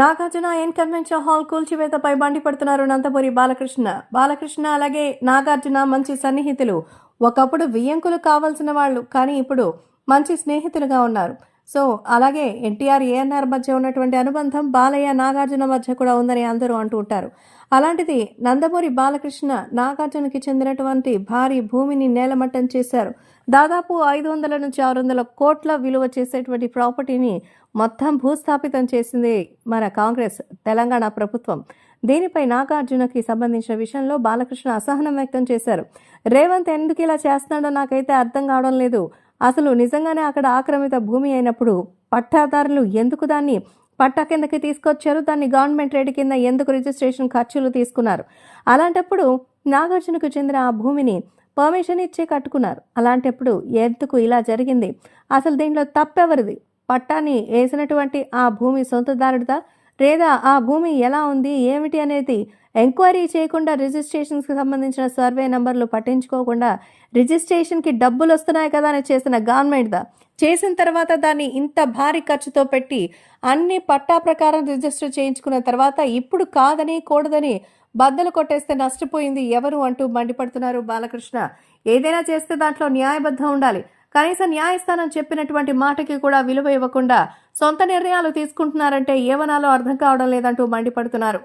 Nagarjuna N convention hall కూల్చివేతపై మండిపడుతున్నారు నందమూరి బాలకృష్ణ. బాలకృష్ణ అలాగే నాగార్జున మంచి సన్నిహితులు. ఒకప్పుడు వియ్యంకులు కావాల్సిన వాళ్ళు కానీ ఇప్పుడు మంచి స్నేహితులుగా ఉన్నారు. సో అలాగే ఎన్టీఆర్ ఏఎన్ఆర్ మధ్య ఉన్నటువంటి అనుబంధం బాలయ్య నాగార్జున మధ్య కూడా ఉందని అందరూ అంటూ ఉంటారు. అలాంటిది నందమూరి బాలకృష్ణ నాగార్జునకి చెందినటువంటి భారీ భూమిని నేలమట్టం చేశారు. దాదాపు ఐదు వందల నుంచి ఆరు వందల కోట్ల విలువ చేసేటువంటి ప్రాపర్టీని మొత్తం భూస్థాపితం చేసింది మన కాంగ్రెస్ తెలంగాణ ప్రభుత్వం. దీనిపై నాగార్జునకి సంబంధించిన విషయంలో బాలకృష్ణ అసహనం వ్యక్తం చేశారు. రేవంత్ ఎందుకు ఇలా చేస్తున్నాడో నాకైతే అర్థం కావడం లేదు. అసలు నిజంగానే అక్కడ ఆక్రమిత భూమి అయినప్పుడు పట్టాదారులు ఎందుకు దాన్ని పట్టా కిందకి తీసుకొచ్చారు? దాన్ని గవర్నమెంట్ రేటు కింద ఎందుకు రిజిస్ట్రేషన్ ఖర్చులు తీసుకున్నారు? అలాంటప్పుడు నాగార్జునకు చెందిన ఆ భూమిని పర్మిషన్ ఇచ్చే కట్టుకున్నారు. అలాంటప్పుడు ఎందుకు ఇలా జరిగింది? అసలు దీంట్లో తప్పెవరిది? పట్టాని వేసినటువంటి ఆ భూమి సొంతదారుడిదా లేదా ఆ భూమి ఎలా ఉంది? ఏమిటి అనేది ఎంక్వైరీ చేయకుండా రిజిస్ట్రేషన్స్కి సంబంధించిన సర్వే నెంబర్లు పట్టించుకోకుండా రిజిస్ట్రేషన్కి డబ్బులు వస్తున్నాయి కదా అని చేసిన గవర్నమెంట్దా చేసిన తర్వాత దాన్ని ఇంత భారీ ఖర్చుతో పెట్టి అన్ని పట్టా ప్రకారం రిజిస్టర్ చేయించుకున్న తర్వాత ఇప్పుడు కాదని కూడదని బద్దలు కొట్టేస్తే నష్టపోయింది ఎవరు అంటూ మండిపడుతున్నారు బాలకృష్ణ. ఏదైనా చేస్తే దాంట్లో న్యాయబద్ధం ఉండాలి. కనీసం న్యాయస్థానం చెప్పినటువంటి మాటకి కూడా విలువ ఇవ్వకుండా సొంత నిర్ణయాలు తీసుకుంటున్నారంటే ఏమనాలో అర్థం కావడం లేదంటూ మండిపడుతున్నారు.